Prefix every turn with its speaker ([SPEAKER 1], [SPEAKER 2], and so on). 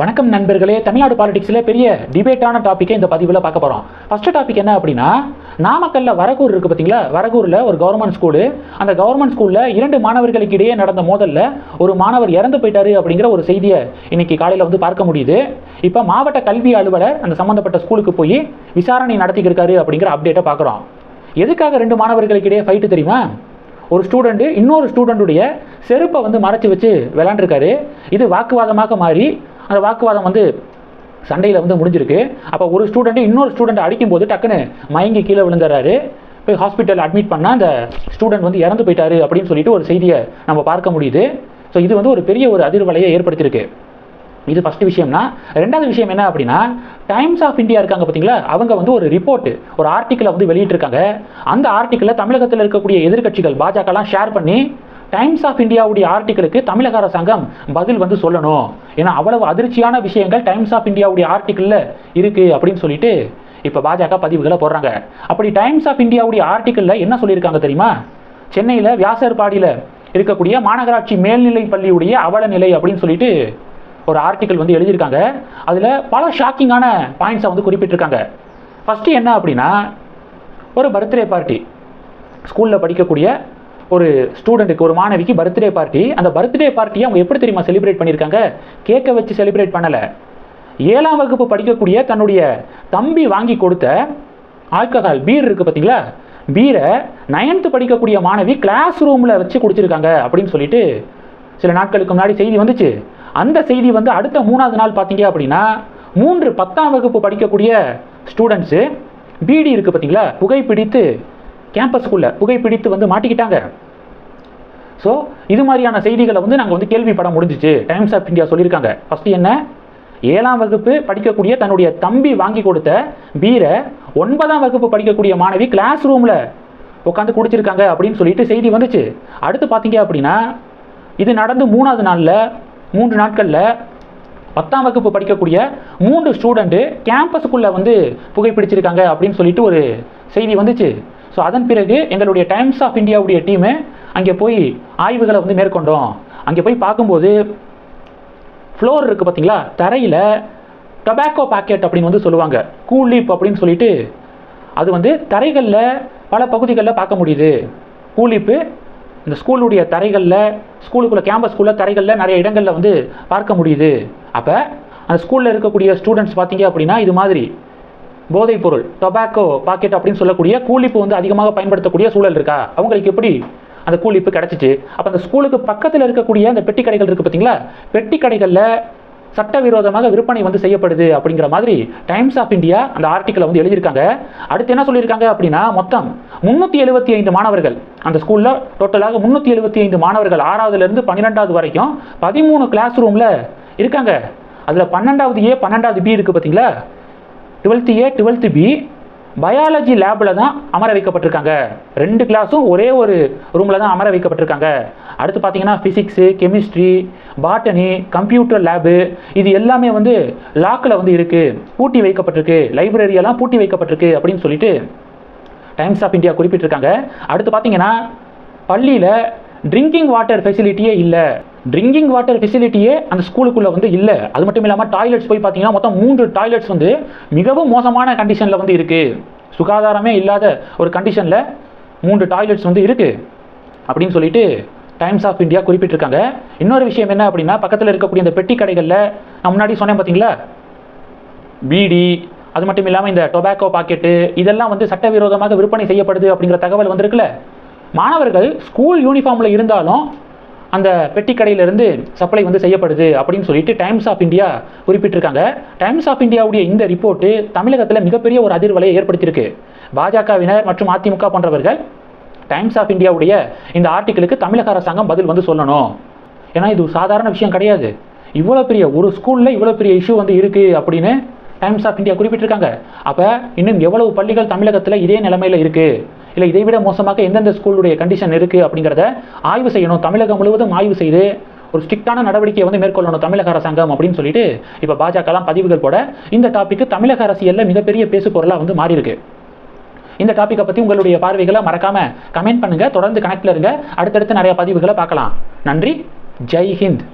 [SPEAKER 1] வணக்கம் நண்பர்களே தமிழ்நாடு பாலிடிக்ஸில் பெரிய டிபேட்டான டாப்பிக்கை இந்த பதிவில் பார்க்க போகிறோம் ஃபஸ்ட்டு டாபிக் என்ன அப்படின்னா நாமக்கல்ல வரகூர் இருக்குது பார்த்தீங்களா? வரகூரில் ஒரு கவர்மெண்ட் ஸ்கூலு அந்த கவர்மெண்ட் ஸ்கூலில் இரண்டு மாணவர்களுக்கு இடையே நடந்த மோதலில் ஒரு மாணவர் இறந்து போயிட்டாரு அப்படிங்கிற ஒரு செய்தியை இன்னைக்கு காலையில் வந்து பார்க்க முடியுது. இப்போ மாவட்ட கல்வி அலுவலர் அந்த சம்மந்தப்பட்ட ஸ்கூலுக்கு போய் விசாரணை நடத்திக்கிருக்காரு அப்படிங்கிற அப்டேட்டை பார்க்குறோம். எதுக்காக ரெண்டு மாணவர்களுக்கு இடையே ஃபைட்டு தெரியுமா? ஒரு ஸ்டூடெண்ட் இன்னொரு ஸ்டூடெண்ட்டுடைய செருப்பை வந்து மறைச்சி வச்சு விளாண்டுருக்காரு இது வாக்குவாதமாக மாறி அந்த வாக்குவாதம் வந்து சண்டையில் வந்து முடிஞ்சிருக்கு. அப்போ ஒரு ஸ்டூடெண்ட்டு இன்னொரு ஸ்டூடெண்ட் அடிக்கும்போது டக்குன்னு மயங்கி கீழே விழுந்துறாரு. போய் ஹாஸ்பிட்டல் அட்மிட் பண்ணால் அந்த ஸ்டூடெண்ட் வந்து இறந்து போயிட்டாரு அப்படின்னு சொல்லிட்டு ஒரு செய்தியை நம்ம பார்க்க முடியுது. ஸோ இது வந்து ஒரு பெரிய ஒரு அதிர்வலையை ஏற்படுத்தியிருக்கு. இது ஃபஸ்ட்டு விஷயம்னா ரெண்டாவது விஷயம் என்ன அப்படின்னா டைம்ஸ் ஆஃப் இந்தியா இருக்காங்க பார்த்தீங்களா அவங்க வந்து ஒரு ரிப்போர்ட் ஒரு ஆர்டிக்கிளை வந்து வெளியிட்டிருக்காங்க. அந்த ஆர்டிக்கிளை தமிழகத்தில் இருக்கக்கூடிய எதிர்க்கட்சிகள் பாஜகலாம் ஷேர் பண்ணி டைம்ஸ் ஆஃப் இந்தியாவுடைய ஆர்டிக்கலுக்கு தமிழக அரசாங்கம் பதில் வந்து சொல்லணும். ஏன்னா அவ்வளவு அதிர்ச்சியான விஷயங்கள் டைம்ஸ் ஆஃப் இந்தியாவுடைய ஆர்டிக்கலில் இருக்குது அப்படின்னு சொல்லிட்டு இப்போ பாஜக பதிவுகளை போடுறாங்க. அப்படி டைம்ஸ் ஆஃப் இந்தியாவுடைய ஆர்டிக்கலில் என்ன சொல்லியிருக்காங்க தெரியுமா? சென்னையில் வியாசர்பாடியில் இருக்கக்கூடிய மாநகராட்சி மேல்நிலை பள்ளியுடைய அவல நிலை அப்படின்னு சொல்லிட்டு ஒரு ஆர்டிக்கல் வந்து எழுதியிருக்காங்க. அதில் பல ஷாக்கிங்கான பாயிண்ட்ஸை வந்து குறிப்பிட்டிருக்காங்க. ஃபஸ்ட்டு என்ன அப்படின்னா ஒரு பர்த்டே பார்ட்டி ஸ்கூலில் படிக்கக்கூடிய ஒரு ஸ்டூடெண்ட்டுக்கு ஒரு மாணவிக்கு பர்த்டே பார்ட்டி அந்த பர்த்டே பார்ட்டியை அவங்க எப்படி தெரியுமா செலிப்ரேட் பண்ணியிருக்காங்க? கேக்கை வச்சு செலிப்ரேட் பண்ணலை. ஏழாம் வகுப்பு படிக்கக்கூடிய தன்னுடைய தம்பி வாங்கி கொடுத்த ஆல்கஹால் பீர் இருக்குது பார்த்தீங்களா? பீரை நைன்த்து படிக்கக்கூடிய மாணவி கிளாஸ் ரூமில் வச்சு குடிச்சிருக்காங்க அப்படின்னு சொல்லிட்டு சில நாட்களுக்கு முன்னாடி செய்தி வந்துச்சு. அந்த செய்தி வந்து அடுத்த மூணாவது நாள் பார்த்தீங்க அப்படின்னா மூன்று பத்தாம் வகுப்பு படிக்கக்கூடிய ஸ்டூடெண்ட்ஸு பீடி இருக்குது பார்த்தீங்களா? புகைப்பிடித்து கேம்பஸ்க்குள்ளே புகைப்பிடித்து வந்து மாட்டிக்கிட்டாங்க. ஸோ இது மாதிரியான செய்திகளை வந்து நாங்கள் வந்து கேள்விப்பட முடிஞ்சிச்சு. டைம்ஸ் ஆஃப் இந்தியா சொல்லியிருக்காங்க. ஃபஸ்ட்டு என்ன? ஏழாம் வகுப்பு படிக்கக்கூடிய தன்னுடைய தம்பி வாங்கி கொடுத்த பீரை ஒன்பதாம் வகுப்பு படிக்கக்கூடிய மாணவி கிளாஸ் ரூமில் உட்காந்து குடிச்சிருக்காங்க அப்படின்னு சொல்லிட்டு செய்தி வந்துச்சு. அடுத்து பார்த்தீங்க அப்படின்னா இது நடந்து மூணாவது நாளில் மூன்று நாட்களில் பத்தாம் வகுப்பு படிக்கக்கூடிய மூன்று ஸ்டூடெண்ட்டு கேம்பஸுக்குள்ளே வந்து புகைப்பிடிச்சிருக்காங்க அப்படின்னு சொல்லிட்டு ஒரு செய்தி வந்துச்சு. ஸோ அதன் பிறகு எங்களுடைய டைம்ஸ் ஆஃப் இந்தியாவுடைய டீமு அங்கே போய் ஆய்வுகளை வந்து மேற்கொண்டோம். அங்கே போய் பார்க்கும்போது ஃப்ளோர் இருக்குது பார்த்தீங்களா? தரையில் டொபாக்கோ பாக்கெட் அப்படின்னு வந்து சொல்லுவாங்க. கூலிப் அப்படின்னு சொல்லிட்டு அது வந்து தரைகளில் பல பகுதிகளில் பார்க்க முடியுது. கூலிப்பு இந்த ஸ்கூலுடைய தரைகளில் ஸ்கூலுக்குள்ளே கேம்பஸ்குள்ள தரைகளில் நிறைய இடங்களில் வந்து பார்க்க முடியுது. அப்போ அந்த ஸ்கூலில் இருக்கக்கூடிய ஸ்டூடெண்ட்ஸ் பார்த்தீங்க அப்படின்னா இது மாதிரி. போதைப் பொருள் டொபாக்கோ பாக்கெட் அப்படின்னு சொல்லக்கூடிய கூலிப்பு வந்து அதிகமாக பயன்படுத்தக்கூடிய சூழல் இருக்கா? அவங்களுக்கு எப்படி அந்த கூலிப்பு கிடச்சிச்சு? அப்போ அந்த ஸ்கூலுக்கு பக்கத்தில் இருக்கக்கூடிய அந்த பெட்டி கடைகள் இருக்குது பார்த்தீங்களா பெட்டி கடைகளில் சட்டவிரோதமாக விற்பனை வந்து செய்யப்படுது அப்படிங்கிற மாதிரி டைம்ஸ் ஆஃப் இந்தியா அந்த ஆர்டிக்கலை வந்து எழுதியிருக்காங்க. அடுத்து என்ன சொல்லியிருக்காங்க அப்படின்னா மொத்தம் முந்நூற்றி எழுபத்தி ஐந்து மாணவர்கள் அந்த ஸ்கூலில் டோட்டலாக முந்நூற்றி எழுபத்தி ஐந்து மாணவர்கள் ஆறாவதுலேருந்து பன்னிரெண்டாவது வரைக்கும் பதிமூணு கிளாஸ் ரூமில் இருக்காங்க. அதில் பன்னெண்டாவது ஏ பன்னெண்டாவது பி இருக்குது பார்த்தீங்களா twelfth A twelfth B biology லேபில் தான் அமர வைக்கப்பட்டிருக்காங்க. ரெண்டு கிளாஸும் ஒரே ஒரு ரூமில் தான் அமர வைக்கப்பட்டிருக்காங்க. அடுத்து பார்த்தீங்கன்னா physics chemistry botany computer lab இது எல்லாமே வந்து லாக்கில் வந்து இருக்குது பூட்டி வைக்கப்பட்டிருக்கு. லைப்ரரியெல்லாம் பூட்டி வைக்கப்பட்டிருக்கு அப்படின்னு சொல்லிட்டு டைம்ஸ் ஆஃப் இந்தியா குறிப்பிட்டிருக்காங்க. அடுத்து பார்த்தீங்கன்னா பள்ளியில் ட்ரிங்கிங் வாட்டர் ஃபெசிலிட்டியே இல்லை. ட்ரிங்கிங் வாட்டர் ஃபெசிலிட்டியே அந்த ஸ்கூலுக்குள்ளே வந்து இல்லை. அது மட்டும் இல்லாமல் டாய்லெட்ஸ் போய் பார்த்தீங்கன்னா மொத்தம் மூன்று டாய்லெட்ஸ் வந்து மிகவும் மோசமான கண்டிஷனில் வந்து இருக்குது சுகாதாரமே இல்லாத ஒரு கண்டிஷனில் மூன்று டாய்லெட்ஸ் வந்து இருக்குது அப்படின்னு சொல்லிட்டு டைம்ஸ் ஆஃப் இந்தியா குறிப்பிட்டிருக்காங்க. இன்னொரு விஷயம் என்ன அப்படின்னா பக்கத்தில் இருக்கக்கூடிய இந்த பெட்டி கடைகளில் நான் முன்னாடி சொன்னேன் பார்த்தீங்களா பீடி அது மட்டும் இல்லாமல் இந்த டொபாக்கோ பாக்கெட்டு இதெல்லாம் வந்து சட்டவிரோதமாக விற்பனை செய்யப்படுது அப்படிங்கிற தகவல் வந்திருக்குல்ல. மாணவர்கள் ஸ்கூல் யூனிஃபார்மில் இருந்தாலும் அந்த பெட்டி கடையிலிருந்து சப்ளை வந்து செய்யப்படுது அப்படின்னு சொல்லிட்டு டைம்ஸ் ஆஃப் இந்தியா குறிப்பிட்டிருக்காங்க. டைம்ஸ் ஆஃப் இந்தியாவுடைய இந்த ரிப்போர்ட்டு தமிழகத்தில் மிகப்பெரிய ஒரு அதிர்வலையை ஏற்படுத்தியிருக்கு. பாஜகவினர் மற்றும் அதிமுக போன்றவர்கள் டைம்ஸ் ஆஃப் இந்தியாவுடைய இந்த ஆர்டிக்கிளுக்கு தமிழக அரசாங்கம் பதில் வந்து சொல்லணும். ஏன்னா இது சாதாரண விஷயம் கிடையாது. இவ்வளோ பெரிய ஒரு ஸ்கூலில் இவ்வளோ பெரிய இஷ்யூ வந்து இருக்குது அப்படின்னு டைம்ஸ் ஆஃப் இந்தியா குறிப்பிட்டிருக்காங்க. அப்போ இன்னும் எவ்வளவு பள்ளிகள் தமிழகத்தில் இதே நிலைமையில் இருக்குது இல்லை இதை விட மோசமாக எந்தெந்த ஸ்கூலுடைய கண்டிஷன் இருக்குது அப்படிங்கிறத ஆய்வு செய்யணும். தமிழகம் முழுவதும் ஆய்வு செய்து ஒரு ஸ்ட்ரிக்டான நடவடிக்கையை வந்து மேற்கொள்ளணும் தமிழக அரசாங்கம் அப்படின்னு சொல்லிட்டு இப்போ பாஜகலாம் பதிவுகள் போட இந்த டாபிக் தமிழக அரசியலில் மிகப்பெரிய பேசு பொருளாக வந்து மாறி இருக்கு இந்த டாப்பிக்கை பற்றி உங்களுடைய பார்வைகளை மறக்காமல் கமெண்ட் பண்ணுங்கள் தொடர்ந்து கனெக்டில் இருங்க. அடுத்தடுத்து நிறைய பதிவுகளை பார்க்கலாம். நன்றி. ஜெய் ஹிந்த்.